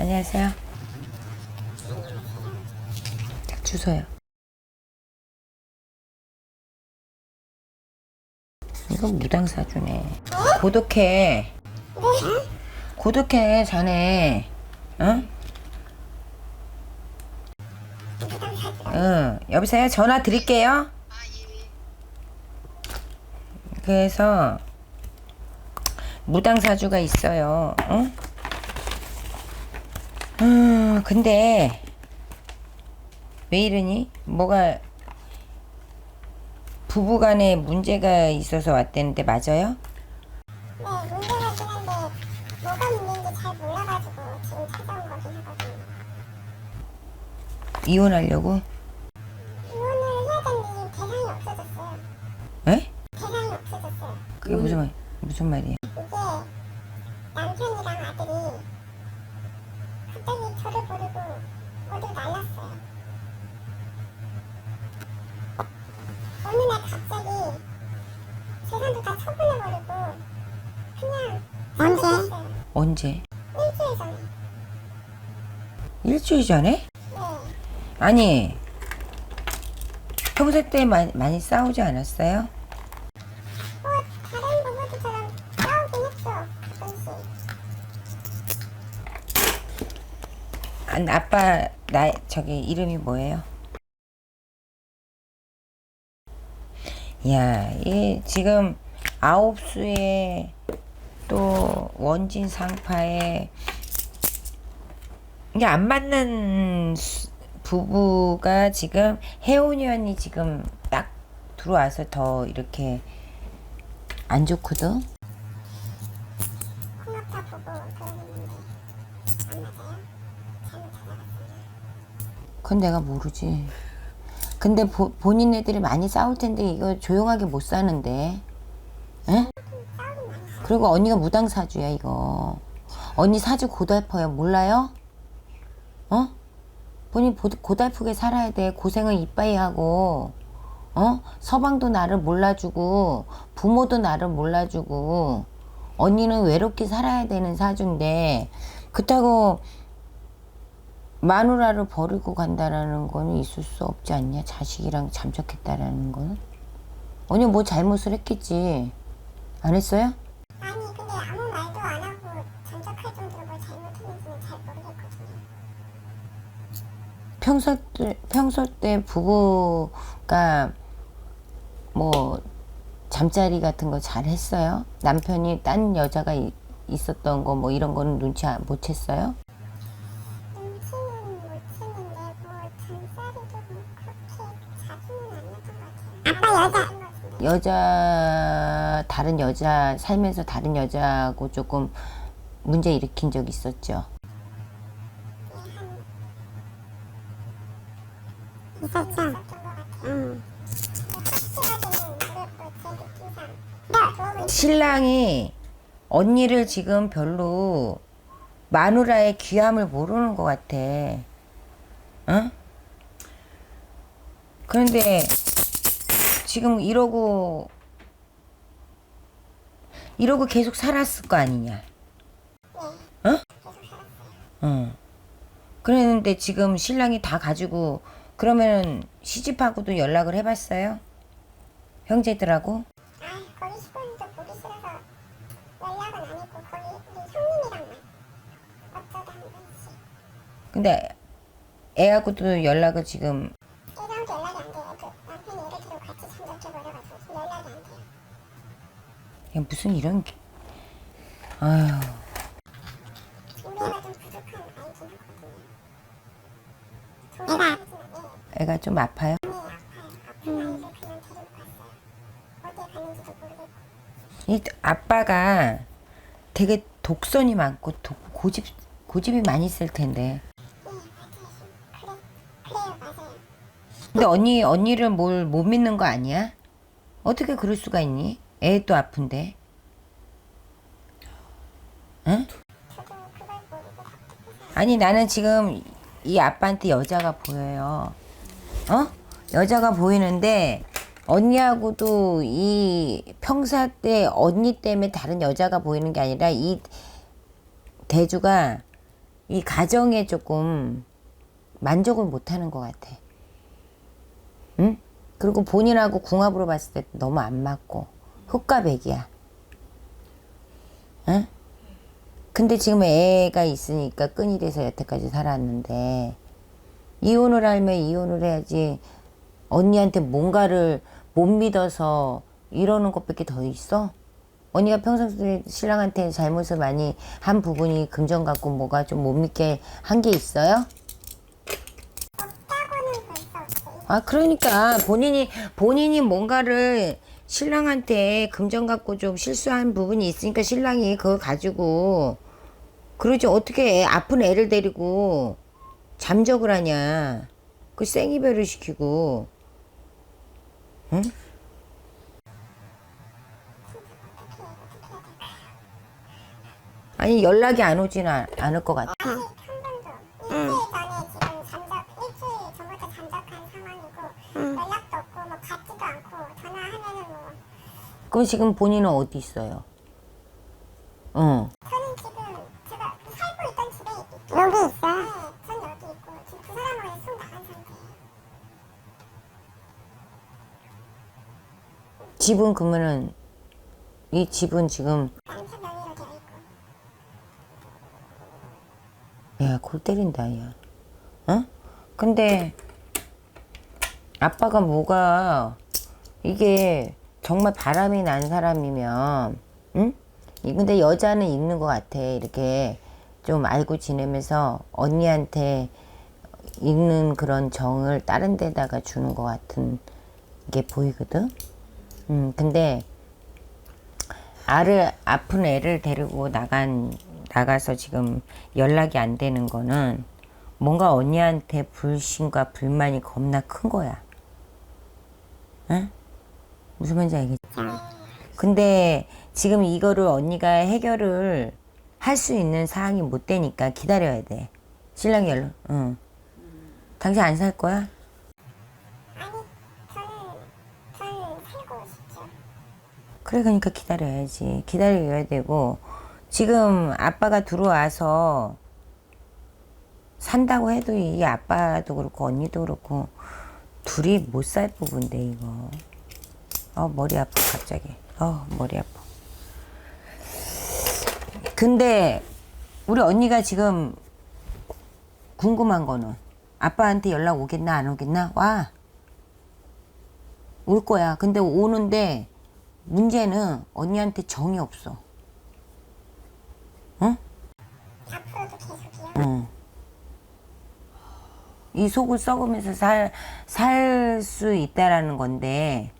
안녕하세요. 주소요. 이거 무당사주네. 고독해. 고독해, 자네. 응? 응. 여보세요? 전화 드릴게요. 그래서 무당사주가 있어요. 응? 음, 근데 왜 이러니? 뭐가 부부간에 문제가 있어서 왔다는데 맞아요? 네, 문제가긴 한데 뭐가 문제인지 잘 몰라가지고 지금 찾아온 거긴 하거든요. 이혼하려고? 이혼을 해야 되는데 지금 대상이 없어졌어요. 에? 대상이 없어졌어요. 그게 무슨 말, 무슨 말이야? 이게 남편이랑 아들이 갑자기 저를 버리고 어디 날랐어요. 어느 날 갑자기 재산도 다 처분해버리고 그냥 언제? 언제? 일주일 전에. 일주일 전에? 네. 아니 평소 때 많이, 많이 싸우지 않았어요? 뭐 다른 부부들처럼 싸우긴 했죠 가끔씩 아, 아빠 나 저기 이름이 뭐예요? 야, 이 지금 아홉 수에 또 원진 상파에 이게 안 맞는 수- 부부가 지금 혜원이 지금 딱 들어와서 더 이렇게 안 좋거든. 그건 내가 모르지. 근데 보, 본인 애들이 많이 싸울 텐데 이거 조용하게 못 사는데. 에? 그리고 언니가 무당 사주야 이거. 언니 사주 고달퍼요. 몰라요? 어? 본인 보- 고달프게 살아야 돼. 고생을 이빠이 하고. 어? 서방도 나를 몰라주고 부모도 나를 몰라주고 언니는 외롭게 살아야 되는 사주인데 그렇다고 마누라를 버리고 간다라는 거는 있을 수 없지 않냐? 자식이랑 잠적했다라는 거는? 언니 뭐 잘못을 했겠지. 안 했어요? 아니 근데 아무 말도 안 하고 잠적할 정도로 뭘 잘못했는지는 잘 모르겠거든요 평소 때, 평소 때 부부가 뭐 잠자리 같은 거 잘 했어요? 남편이 딴 여자가 이- 있었던 거 뭐 이런 거는 눈치 안- 못 챘어요? 눈치는 못 채는데 뭐 잠자리도 뭐 그렇게 자주는 안 했던 것 같아요 아빠 여자 다른 여자 살면서 다른 여자하고 조금 문제 일으킨 적 있었죠. 있었죠? 응 신랑이 언니를 지금 별로 마누라의 귀함을 모르는 것 같아. 응? 그런데 지금 이러고 이러고 계속 살았을 거 아니냐? 응? 응. 그랬는데 지금 신랑이 다 가지고 그러면 시집하고도 연락을 해봤어요? 형제들하고? 아 거기 시골도 보기 싫어서 연락은 안 했고 거기 우리 형님이랑만 어쩌다 한 번씩 근데 애하고도 연락을 지금 애랑도 연락이 안 돼요 그 남편이 애를 데리고 같이 잠적해버려가지고 연락이 안 돼요 야, 무슨 이런 게- 아휴 애가 좀 아파요? 이 아빠가 되게 독선이 많고 독- 고집 고집이 많이 있을 텐데. 근데 언니 언니를 뭘 못 믿는 거 아니야? 어떻게 그럴 수가 있니? 애도 아픈데. 응? 아니 나는 지금 이 아빠한테 여자가 보여요. 어? 여자가 보이는데 언니하고도 이 평사 때 언니 때문에 다른 여자가 보이는 게 아니라 이 대주가 이 가정에 조금 만족을 못 하는 것 같아. 응? 그리고 본인하고 궁합으로 봤을 때 너무 안 맞고 흑과 백이야. 응? 근데 지금 애가 있으니까 끈이 돼서 여태까지 살았는데 이혼을 하면 이혼을 해야지 언니한테 뭔가를 못 믿어서 이러는 것밖에 더 있어? 언니가 평상시에 신랑한테 잘못을 많이 한 부분이 금전 갖고 뭐가 좀 못 믿게 한 게 있어요? 아 그러니까 본인이 본인이 뭔가를 신랑한테 금전 갖고 좀 실수한 부분이 있으니까 신랑이 그걸 가지고 그러지 어떻게 애, 아픈 애를 데리고 잠적을 하냐? 그 생이별을 시키고. 응? 아니 연락이 안 않, 않을 것 같아 그럼 지금 본인은 어디 있어요? 어. 저는 지금 제가 살고 있던 집에 있- 여기 있어요. 네, 전 여기 있고 지금 두 사람은 손 나간 상태예요. 집은 그러면은 이 집은 지금 남편 명의로 되어 있고 야 골 때린다 야 어? 근데 아빠가 뭐가 이게 정말 바람이 난 사람이면 응? 이- 근데 여자는 있는 것 같아 이렇게 좀 알고 지내면서 언니한테 있는 그런 정을 다른 데다가 주는 것 같은 게 보이거든 음 근데 알을 아픈 애를 데리고 나간 나가서 지금 연락이 안 되는 거는 뭔가 언니한테 불신과 불만이 겁나 큰 거야. 응? 무슨 말인지 알겠지? 근데 지금 이거를 언니가 해결을 할 수 있는 상황이 못 되니까 기다려야 돼. 신랑이 연락, 응. 당신 안 살 거야? 아니 저는 저는 살고 싶죠. 그래 그러니까 기다려야지 기다려야 되고 지금 아빠가 들어와서 산다고 해도 이 아빠도 그렇고 언니도 그렇고 둘이 못 살 부분데 이거 어 머리 아파 갑자기 어 머리 아파 근데 우리 언니가 지금 궁금한 거는 아빠한테 연락 오겠나 안 오겠나 와 올 거야. 근데 오는데 문제는 언니한테 정이 없어. 응? 앞으로도 계속이요. 응. 이 속을 썩으면서 살, 살 수 있다라는 건데, 응?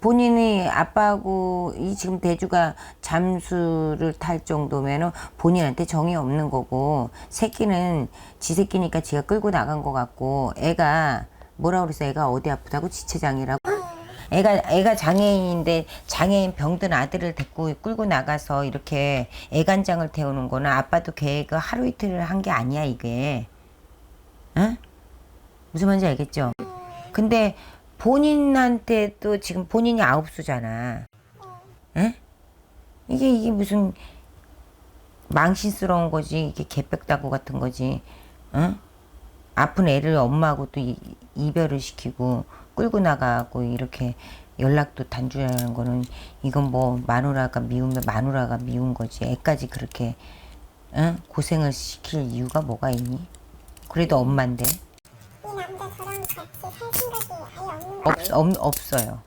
본인이 아빠하고 이 지금 대주가 잠수를 탈 정도면은 본인한테 정이 없는 거고, 새끼는 지 새끼니까 지가 끌고 나간 것 같고, 애가 뭐라 그랬어? 애가 어디 아프다고 지체장이라고? 애가 애가 장애인인데 장애인 병든 아들을 데리고 끌고 나가서 이렇게 애간장을 태우는 거는 아빠도 계획을 하루 이틀을 한 게 아니야 이게. 응? 무슨 말인지 알겠죠? 근데 본인한테 또 지금 본인이 아홉 수잖아. 응? 이게 이게 무슨 망신스러운 거지 이게 개백다구 같은 거지. 응? 아픈 애를 엄마하고 또 이, 이별을 시키고 끌고 나가고 이렇게 연락도 단절하는 거는 이건 뭐 마누라가 미우면 마누라가 미운 거지 애까지 그렇게 응? 고생을 시킬 이유가 뭐가 있니? 그래도 이 남자 저랑 같이 살 생각이 아예 없는 거 없, 없, 없어요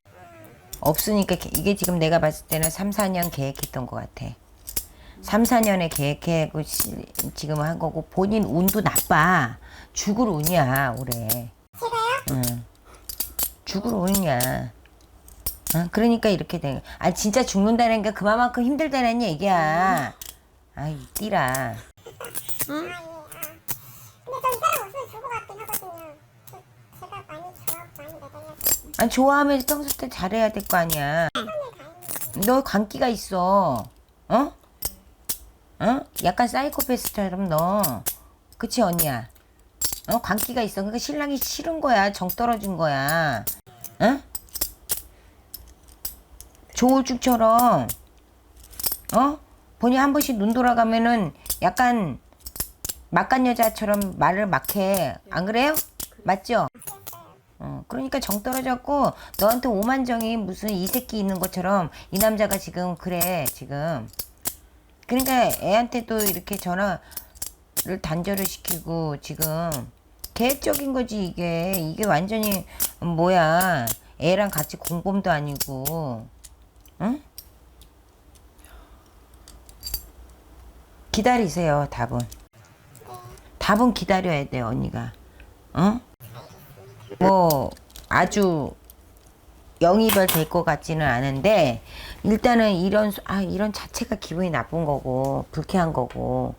없으니까 게- 이게 지금 내가 봤을 때는 3, 4년 계획했던 것 같아 3, 4년에 계획하고 시- 지금 한 거고 본인 운도 나빠 죽을 운이야 올해 제가요? 응. 죽을 운이야. 어? 그러니까 이렇게 된. 아 진짜 죽는다는 게 그만큼 힘들다는 얘기야. 아이 띠라. 아 예. 아. 근데 저 이 사람 없으면 좋을 것 같긴 하거든요. 저, 제가 많이 좋아하고 많이 매달려서 아 좋아하면서 평소 때 잘해야 될 거 아니야. 너 광기가 있어. 어? 어? 약간 사이코패스처럼 너. 그치 언니야? 어 광기가 있어. 그러니까 신랑이 싫은 거야. 정 떨어진 거야. 어? 조울쭉처럼 어? 본인 한 번씩 눈 돌아가면은 약간 막간 여자처럼 말을 막 해. 안 그래요? 맞죠? 어, 그러니까 정 떨어졌고 너한테 오만정이 무슨 이 새끼 있는 것처럼 이 남자가 지금 그래 지금. 그러니까 애한테도 이렇게 전화를 단절을 시키고 지금 계획적인 거지 이게 이게 완전히 뭐야 애랑 같이 공범도 아니고 응? 기다리세요 답은 답은 기다려야 돼 언니가 어? 뭐 아주 영이별 될것 같지는 않은데 일단은 이런 소- 아 이런 자체가 기분이 나쁜 거고 불쾌한 거고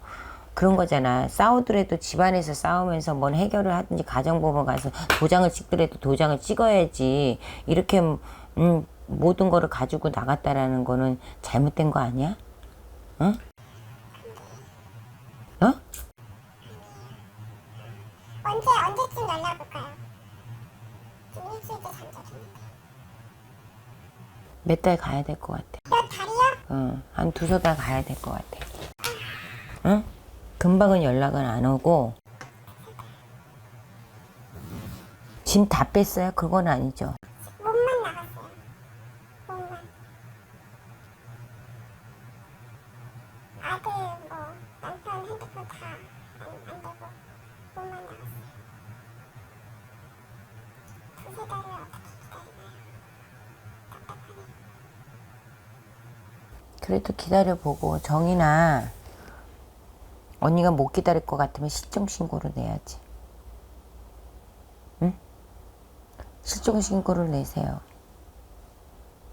그런 거잖아 싸우더라도 집안에서 싸우면서 뭔 해결을 하든지 가정법원 가서 도장을 찍더라도 도장을 찍어야지 이렇게 음, 모든 거를 가지고 나갔다라는 거는 잘못된 거 아니야? 응? 어? 언제 언제쯤 연락 올까요? 몇 달 가야 될 것 같아 몇 달이요? 어, 한 두세 달 가야 될 것 같아. 응? 금방은 연락은 안 오고. 짐 다 뺐어요? 그건 아니죠. 몸만 나갔어요 몸만 아들 뭐 남편 핸드폰 다안안 되고 몸만 나갔어요 두세 달을 어떻게 기다리나요? 답답하네 그래도 기다려보고 정이나 언니가 못 기다릴 것 같으면 실종 신고를 내야지. 응? 실종 신고를 내세요.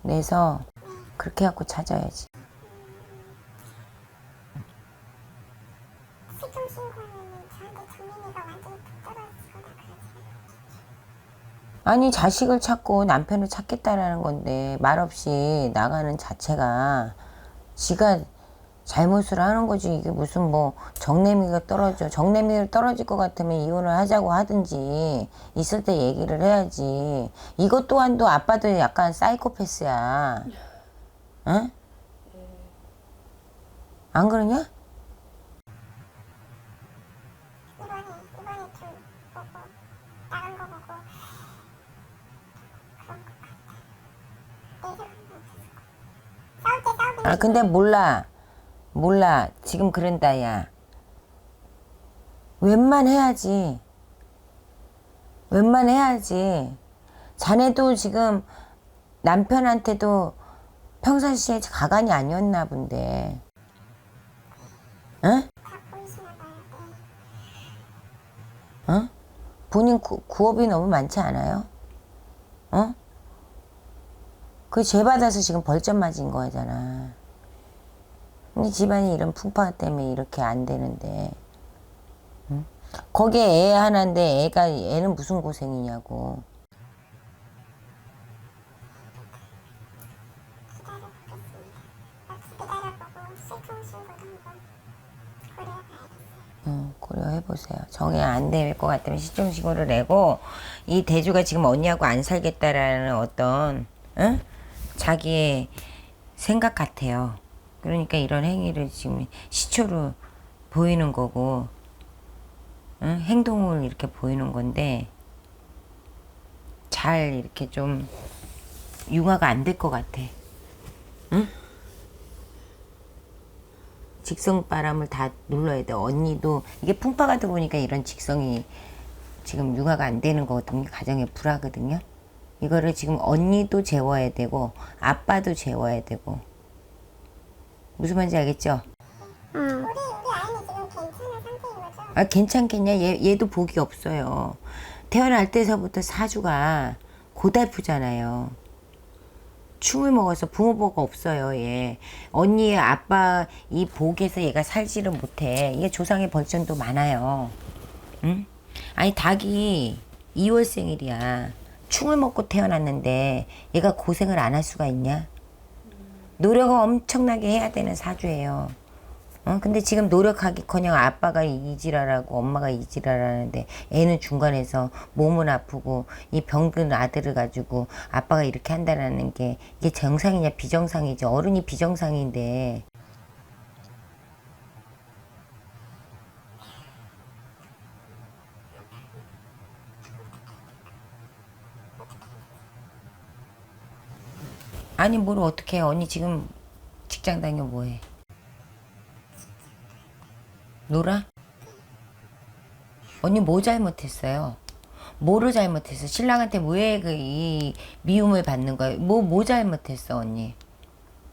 내서 그렇게 갖고 찾아야지. 실종 신고는 저한테 정민이가 완전히 푹 떨어지거나 그러지 아니 자식을 찾고 남편을 찾겠다라는 건데 말없이 나가는 자체가 지가 잘못을 하는 거지 이게 무슨 뭐 정내미가 떨어져 정내미가 떨어질 것 같으면 이혼을 하자고 하든지 있을 때 얘기를 해야지 이것 또한도 아빠도 약간 사이코패스야 응? 안 그러냐? 이번에 이번에 좀 보고 나간 거 보고 그런 것 같아 내 생각은 없었고 싸울 때 싸우긴 아 근데 몰라 몰라 지금 그런다 야 웬만해야지 웬만해야지 자네도 지금 남편한테도 평상시에 가관이 아니었나 본데 응? 네. 응? 본인 구, 구업이 너무 많지 않아요? 어? 그 죄받아서 지금 벌점 맞은 거잖아. 근데 집안이 이런 풍파 때문에 이렇게 안 되는데. 응? 거기에 애 하나인데 애가, 애는 무슨 고생이냐고. 고려해보세요. 정해 안 될 것 같으면 시정신고를 내고, 이 대주가 지금 언니하고 안 살겠다라는 어떤, 응? 자기의 생각 같아요. 그러니까 이런 행위를 지금 시초로 보이는 거고, 응? 행동을 이렇게 보이는 건데, 잘 이렇게 좀 융화가 안 될 것 같아. 응? 직성 바람을 다 눌러야 돼. 언니도 이게 풍파가 들어오니까 이런 직성이 지금 융화가 안 되는 거거든요. 가정의 불화거든요. 이거를 지금 언니도 재워야 되고 아빠도 재워야 되고 무슨 말인지 알겠죠? 우리 우리 아이는 지금 괜찮은 상태인 거죠? 아 괜찮겠냐? 얘 얘도 복이 없어요. 태어날 때서부터 사주가 고달프잖아요. 충을 먹어서 부모 복 없어요, 얘. 언니의 아빠 이 복에서 얘가 살지를 못해. 이게 조상의 벌전도 많아요. 응? 아니, 닭이 2월 생일이야. 충을 먹고 태어났는데 얘가 고생을 안 할 수가 있냐? 노력을 엄청나게 해야 되는 사주예요. 어? 근데 지금 노력하기커녕 아빠가 이지랄하고 엄마가 이지랄하는데 애는 중간에서 몸은 아프고 이 병든 아들을 가지고 아빠가 이렇게 한다라는 게 이게 정상이냐 비정상이지 어른이 비정상인데 아니 뭘 어떻게 해 언니 지금 직장 다녀 뭐해 놀아? 언니 뭐 잘못했어요? 뭐를 잘못했어? 신랑한테 왜 그 이 미움을 받는 거야? 뭐뭐 잘못했어 언니?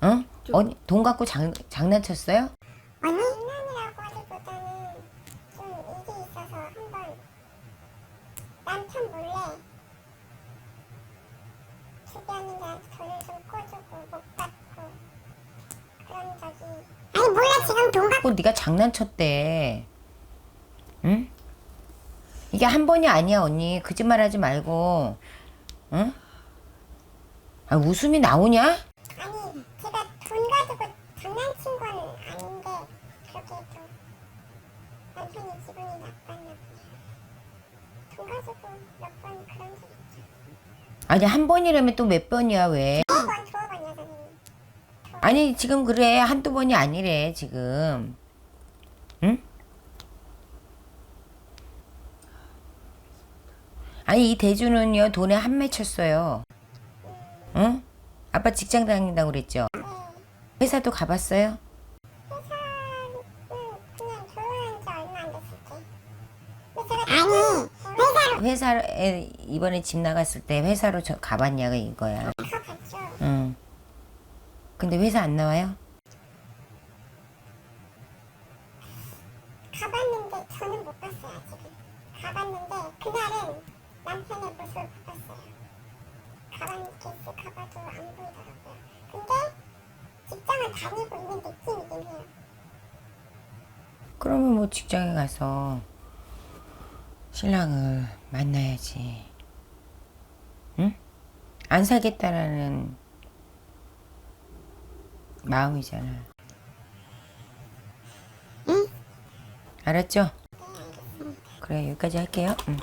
응? 언니 돈 갖고 장, 장난쳤어요? 아니 장난이라고 하기보다는 좀 일이 있어서 한번 남편 몰래 주변인들한테 돈을 좀 꿔주고 못 받고 그런 적이 아니 몰라 지금 돈 갖고 어, 네가 장난쳤대. 응? 이게 한 번이 아니야, 언니. 거짓말하지 말고. 응? 아, 웃음이 나오냐? 아니 제가 돈 가지고 장난친 건 아닌데 그렇게 좀 남편이 기분이 나빴나 보네요 돈 가지고 몇 번 그런 적 있죠 아니, 한 번이라면 또 몇 번이야, 왜? 두어 번, 두어 번 여사님 아니, 지금 그래. 한두 번이 아니래, 지금. 응? 아니, 이 대주는요, 돈에 한 맺혔어요. 응? 아빠 직장 다닌다고 그랬죠? 회사도 가봤어요? 아니 회사로 회사에 이번에 집 나갔을 때 회사로 저 가봤냐가 이거야. 가봤죠 응. 근데 회사 안 나와요? 가봤는데 저는 못 봤어요 아직은 가봤는데 그날은 남편의 모습을 못 봤어요 가봤 케이스 가봐도 안 보이더라고요 근데 직장을 다니고 있는 느낌이긴 해요 그러면 뭐 직장에 가서 신랑을 만나야지. 응? 안 사겠다라는 마음이잖아. 응? 알았죠? 그래 여기까지 할게요. 응.